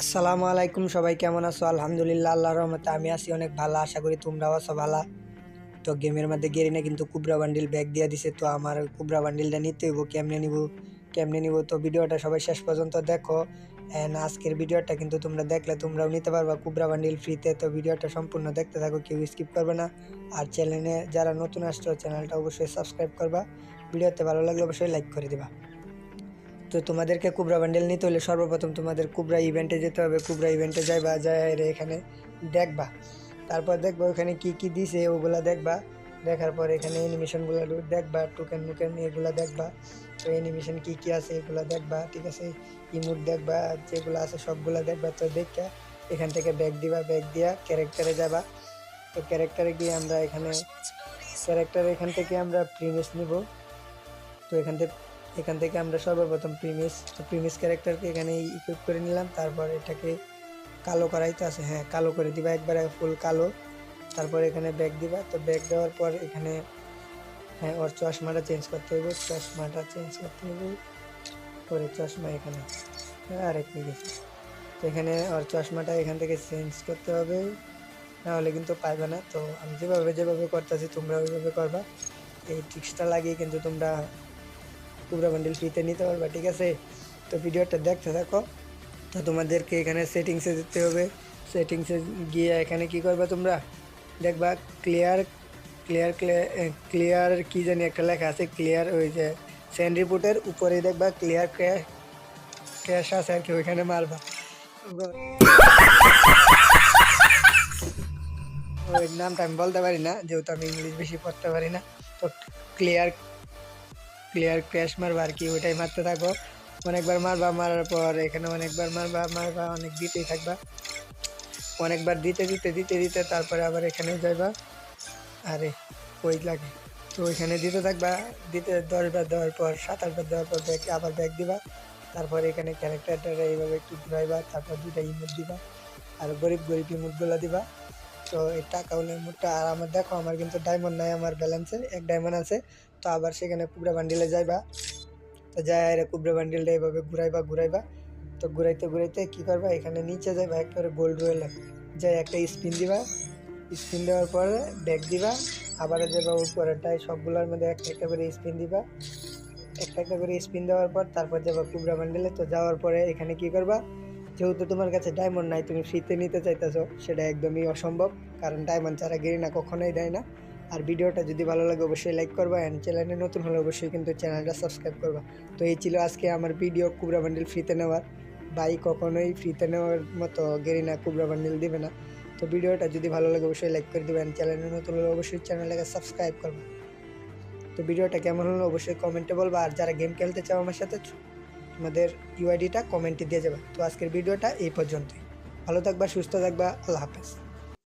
আসসালামু আলাইকুম সবাই, কেমন আছো? আলহামদুলিল্লাহ, আল্লাহর রহমতে আমি আছি, অনেক ভালো, আশা করি তোমরাও আছো ভালো। তো গেমের মধ্যে গেরিনা কিন্তু কুবরা বান্ডিল ব্যাগ দিয়ে দিছে, তো আমার কুবরা বান্ডিলটা নিতে হইব, কেমনে নিব কেমনে নিব? তো ভিডিওটা সবাই শেষ পর্যন্ত দেখো। অ্যান্ড আজকের ভিডিওটা কিন্তু তোমরা দেখলে তোমরাও নিতে পারবা কুবরা বান্ডিল ফ্রিতে তো ভিডিওটা সম্পূর্ণ দেখতে থাকো, কেউ স্কিপ করবে না। আর চ্যানেলে যারা নতুন আসছো চ্যানেলটা অবশ্যই সাবস্ক্রাইব করবা। ভিডিওতে ভালো লাগলে অবশ্যই লাইক করে দিবা। তো তোমাদেরকে কুবরা বান্ডেল নিতে হলে সর্বপ্রথম তোমাদের কুবরা ইভেন্টে যেতে হবে। কুবরা ইভেন্টে যাই বা যায় এখানে দেখবা। তারপর দেখবা ওখানে কি কি দিছে, ওগুলা দেখবা। দেখার পর এখানে অ্যানিমেশনগুলো দেখবা টোকেন মুকেন এগুলা দেখবা। তো অ্যানিমেশন কী কী আছে এগুলা দেখবা, ঠিক আছে? ইমোট দেখবা, যেগুলো আছে সবগুলা দেখবা। তো দেখে এখান থেকে ব্যাগ দিবা ব্যাগ দিয়া ক্যারেক্টারে যাবা। তো ক্যারেক্টারে গিয়ে আমরা এখানে ক্যারেক্টার এখান থেকে আমরা প্রিমিস নিব। তো এখান থেকে এখান থেকে আমরা সর্বপ্রথম প্রিমিস প্রিমিস ক্যারেক্টারকে এখানে ইকুইপ করে নিলাম। তারপর এটাকে কালো করাইতে আছে। হ্যাঁ কালো করে দিবা একবারে ফুল কালো। তারপর এখানে ব্যাগ দিবা। তো ব্যাগ দেওয়ার পর এখানে হ্যাঁ ওর চশমাটা চেঞ্জ করতে হবে চশমাটা চেঞ্জ করতে হবে পরে চশমা এখানে হ্যাঁ, আরেক মিনিট তো এখানে ওর চশমাটা এখান থেকে চেঞ্জ করতে হবে। নাহলে কিন্তু পাইবে না। তো আমি যেভাবে যেভাবে করতেছি তোমরা ওইভাবে করবা। এই ট্রিক্সটা লাগিয়ে কিন্তু তোমরা কুবরা বান্ডিল ফ্রিতে নিতে পারবা, ঠিক আছে? তো ভিডিওটা দেখতে থাকো। তো তোমাদেরকে এখানে সেটিংসে যেতে হবে। সেটিংসে গিয়ে এখানে কি করবে তোমরা? দেখবা ক্লিয়ার ক্লিয়ার ক্লিয়ার কি জানি একটা লেখা আছে ক্লিয়ার ওই যে স্যান্ড রিপোর্টের উপরে দেখবা ক্লিয়ার ক্র্যাশ আছে আর কি, ওইখানে মারবা। ওই নামটা আমি বলতে পারি না, যেহেতু আমি ইংলিশ বেশি পড়তে পারি না। তো ক্লিয়ার ক্লিয়ার ক্র্যাশ মারবা আর কি, ওইটাই মারতে থাকো অনেকবার মারবা, মারার পর এখানে অনেকবার মারবা মারবা, অনেক দিতেই থাকবা। অনেকবার দিতে দিতে দিতে দিতে তারপরে আবার এখানে যাইবা। আরে, ওই লাগে। তো ওইখানে দিতে থাকবা, দিতে দশবার দেওয়ার পর সাত আটবার দেওয়ার পর ব্যাগ, আবার ব্যাগ দিবা। তারপর এখানে ক্যারেক্টারটা এইভাবে একটু ঘুরাইবা, তারপর দুটা ইমোট দিবা। আর গরিব গরিব ইমোটগুলো দিবা। তো এই টাকা হলে ইমোটটা আর আমার দেখো, আমার কিন্তু ডায়মন্ড নাই, আমার ব্যালেন্সে এক ডায়মন্ড আছে। তো আবার সেখানে কুবরা বান্ডিলে যাইবা। তো যাই আর কুবরা বান্ডিলটা এইভাবে ঘুরাইবা ঘুরাইবা। তো ঘুরাইতে ঘুরাইতে কী করবা? এখানে নিচে যাইবা, একবারে গোল্ড রয়েলে যাই একটা স্পিন দিবা। স্পিন দেওয়ার পরে ব্যাগ দিবা। আবার যাবা উপরেরটায়, সবগুলোর মধ্যে একটা একটা করে স্পিন দিবা। একটা একটা করে স্পিন দেওয়ার পর তারপর যাবা কুবরা বান্ডিলে তো যাওয়ার পরে এখানে কি করবা? যেহেতু তোমার কাছে ডায়মন্ড নাই, তুমি ফ্রিতে নিতে চাইতেছো, সেটা একদমই অসম্ভব। কারণ ডায়মন্ড ছাড়া গেরিনা কখনোই দেয় না। আর ভিডিওটা যদি ভালো লাগে, অবশ্যই লাইক করবা। অ্যান্ড চ্যানেলে নতুন হলে অবশ্যই কিন্তু চ্যানেলটা সাবস্ক্রাইব করবা। তো এই ছিল আজকে আমার ভিডিও কুবরা বান্ডিল ফ্রিতে নেওয়ার। বাই কখনোই ফ্রিতে নেওয়ার মতো গেরিনা কুবরা বান্ডিল দিবে না। তো ভিডিওটা যদি ভালো লাগে, অবশ্যই লাইক করে দেবেন চ্যানেলে নতুন হলে অবশ্যই চ্যানেলটাকে সাবস্ক্রাইব করবা। তো ভিডিওটা কেমন হলো, অবশ্যই কমেন্টে বলবা। আর যারা গেম খেলতে চাও আমার সাথে তোমাদের ইউআইডিটা কমেন্টে দিয়ে যাবে। তো আজকের ভিডিওটা এই পর্যন্তই। ভালো থাকবা, সুস্থ থাকবা, আল্লাহ হাফেজ।